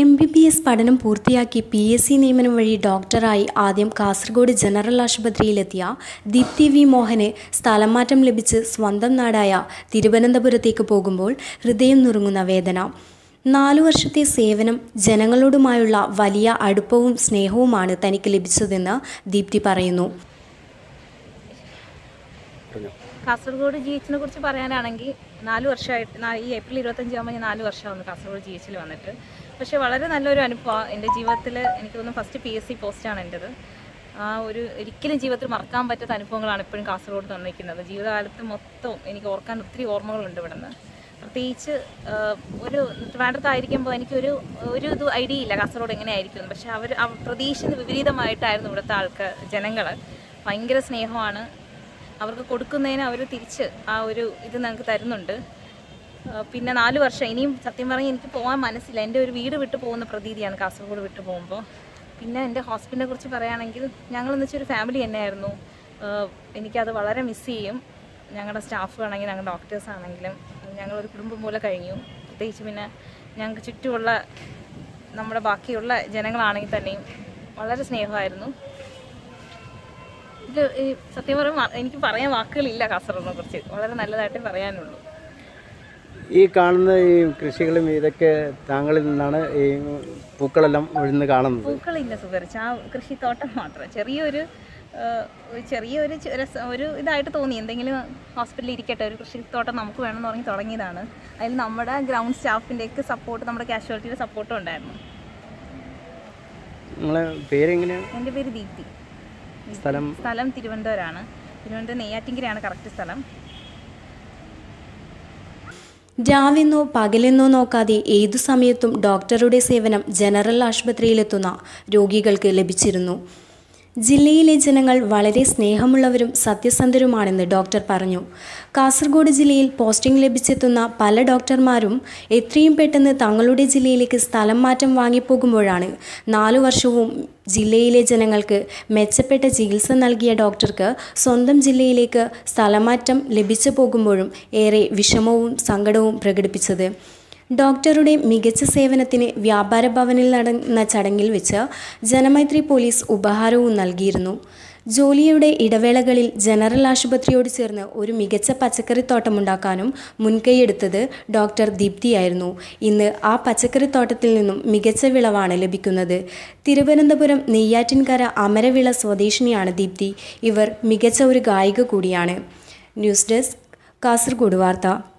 M B B S പഠനം പൂർത്തിയാക്കി P S C നിയമനം വഴി ഡോക്ടറായി ആദ്യം കാസർഗോഡ് ജനറൽ ആശുപത്രിയിലെത്തിയ ദീപ്തി വി മോഹന് സ്ഥലംമാറ്റം ലഭിച്ച് സ്വന്തം നാടായ തിരുവനന്തപുരത്തേക്ക് പോകുമ്പോൾ ഹൃദയം നുറുങ്ങുന്ന വേദന. നാലു വർഷത്തെ സേവനം ജനങ്ങളോടുമായുള്ള വലിയ അടുപ്പവും സ്നേഹവുമാണ് തനിക്ക് ലഭിച്ചതെന്ന് ദീപ്തി പറയുന്നു. കാസർഗോഡ് ജി എച്ചിനെ കുറിച്ച് പറയാനാണെങ്കിൽ നാല് വർഷമായിട്ട് ഈ ഏപ്രിൽ ഇരുപത്തഞ്ചാകുമ്പോൾ ഞാൻ നാല് വർഷമാകുന്നു കാസർഗോഡ് ജി എച്ചിൽ വന്നിട്ട്. പക്ഷേ വളരെ നല്ലൊരു അനുഭവമാണ് എന്റെ ജീവിതത്തിൽ എനിക്ക് തോന്നുന്നു ഫസ്റ്റ് പി എസ് സി പോസ്റ്റാണ് എന്റെത്. ആ ഒരു ഒരിക്കലും ജീവിതത്തിൽ മറക്കാൻ പറ്റാത്ത അനുഭവങ്ങളാണ് ഇപ്പോഴും കാസർഗോഡ് തന്നിരിക്കുന്നത്. ജീവിതകാലത്ത് മൊത്തം എനിക്ക് ഓർക്കാൻ ഒത്തിരി ഓർമ്മകളുണ്ട് ഇവിടെ നിന്ന് പ്രത്യേകിച്ച് ഒരു ട്രിവാൻഡ്രത്തായിരിക്കുമ്പോൾ എനിക്കൊരു ഒരു ഇത് ഐഡിയ ഇല്ല കാസർഗോഡ് എങ്ങനെയായിരിക്കും പക്ഷേ അവർ പ്രതീക്ഷിച്ച് വിപരീതമായിട്ടായിരുന്നു ഇവിടുത്തെ ആൾക്കാർ ജനങ്ങൾ ഭയങ്കര സ്നേഹമാണ്. അവർക്ക് കൊടുക്കുന്നതിന് അവർ തിരിച്ച് ആ ഒരു ഇത് ഞങ്ങൾക്ക് തരുന്നുണ്ട്. പിന്നെ നാല് വർഷം. ഇനിയും സത്യം പറഞ്ഞാൽ എനിക്ക് പോകാൻ മനസ്സില്ല. എന്റെ ഒരു വീട് വിട്ടു പോകുന്ന പ്രതീതിയാണ് കാസർഗോഡ് വിട്ടു പോകുമ്പോൾ പിന്നെ എന്റെ ഹോസ്പിറ്റലിനെ കുറിച്ച് പറയുകയാണെങ്കിൽ ഞങ്ങളെന്ന് വെച്ചാൽ ഒരു ഫാമിലി തന്നെയായിരുന്നു. എനിക്കത് വളരെ മിസ് ചെയ്യും. ഞങ്ങളുടെ സ്റ്റാഫുകളാണെങ്കിലും ഞങ്ങളുടെ ഡോക്ടേഴ്സ് ആണെങ്കിലും ഞങ്ങളൊരു കുടുംബം പോലെ കഴിഞ്ഞു. പ്രത്യേകിച്ച് പിന്നെ ഞങ്ങൾക്ക് ചുറ്റുമുള്ള നമ്മുടെ ബാക്കിയുള്ള ജനങ്ങളാണെങ്കിൽ തന്നെയും വളരെ സ്നേഹമായിരുന്നു. ഇത് സത്യം പറയുമ്പോൾ എനിക്ക് പറയാൻ വാക്കുകളില്ല കാസർഗോഡിനെ കുറിച്ച്. വളരെ നല്ലതായിട്ടേ പറയാനുള്ളൂ. ഈ കാണുന്ന ഈ കൃഷികളും ഇതൊക്കെ താങ്കളിൽ നിന്നാണ് ഈ പൂക്കളെല്ലാം വിഴുന്ന് കാണുന്നത്? പൂക്കളില്ല സുഖരിച്ച് ആ കൃഷിത്തോട്ടം മാത്രം. ചെറിയൊരു ചെറിയൊരു ഒരു ഇതായിട്ട് തോന്നി. എന്തെങ്കിലും ഹോസ്പിറ്റലിൽ ഇരിക്കട്ടെ ഒരു കൃഷിത്തോട്ടം നമുക്ക് വേണമെന്ന് പറഞ്ഞ് തുടങ്ങിയതാണ്. അതിൽ നമ്മുടെ ഗ്രൗണ്ട് സ്റ്റാഫിന്റെയൊക്കെ സപ്പോർട്ട് നമ്മുടെ കാഷ്വാലിറ്റിയുടെ സപ്പോർട്ടും ഉണ്ടായിരുന്നു. പേരെങ്ങനെയാണ് എന്റെ പേര് ദീപ്തി. സ്ഥലം? സ്ഥലം തിരുവനന്തപുരമാണ്. തിരുവനന്തപുരം നെയ്യാറ്റിങ്കരയാണ് കറക്റ്റ് സ്ഥലം. രാവെന്നോ പകലെന്നോ നോക്കാതെ ഏതു സമയത്തും ഡോക്ടറുടെ സേവനം ജനറൽ ആശുപത്രിയിലെത്തുന്ന രോഗികൾക്ക് ലഭിച്ചിരുന്നു. ജില്ലയിലെ ജനങ്ങൾ വളരെ സ്നേഹമുള്ളവരും സത്യസന്ധരുമാണെന്ന് ഡോക്ടർ പറഞ്ഞു. കാസർഗോഡ് ജില്ലയിൽ പോസ്റ്റിംഗ് ലഭിച്ചെത്തുന്ന പല ഡോക്ടർമാരും എത്രയും പെട്ടെന്ന് തങ്ങളുടെ ജില്ലയിലേക്ക് സ്ഥലം മാറ്റം വാങ്ങിപ്പോകുമ്പോഴാണ് നാലു വർഷവും ജില്ലയിലെ ജനങ്ങൾക്ക് മെച്ചപ്പെട്ട ചികിത്സ നൽകിയ ഡോക്ടർക്ക് സ്വന്തം ജില്ലയിലേക്ക് സ്ഥലമാറ്റം ലഭിച്ചു പോകുമ്പോഴും ഏറെ വിഷമവും സങ്കടവും പ്രകടിപ്പിച്ചത്. ഡോക്ടറുടെ മികച്ച സേവനത്തിന് വ്യാപാര ഭവനിൽ നടന്ന ചടങ്ങിൽ വെച്ച് ജനമൈത്രി പോലീസ് ഉപഹാരവും നൽകിയിരുന്നു. ജോലിയുടെ ഇടവേളകളിൽ ജനറൽ ആശുപത്രിയോട് ചേർന്ന് ഒരു മികച്ച പച്ചക്കറിത്തോട്ടമുണ്ടാക്കാനും മുൻകൈയെടുത്തത് ഡോക്ടർ ദീപ്തിയായിരുന്നു. ഇന്ന് ആ പച്ചക്കറിത്തോട്ടത്തിൽ നിന്നും മികച്ച വിളവാണ് ലഭിക്കുന്നത്. തിരുവനന്തപുരം നെയ്യാറ്റിൻകര അമരവിള സ്വദേശിനിയാണ് ദീപ്തി. ഇവർ മികച്ച ഒരു ഗായിക കൂടിയാണ്. ന്യൂസ് ഡെസ്ക് കാസർഗോഡ് വാർത്ത.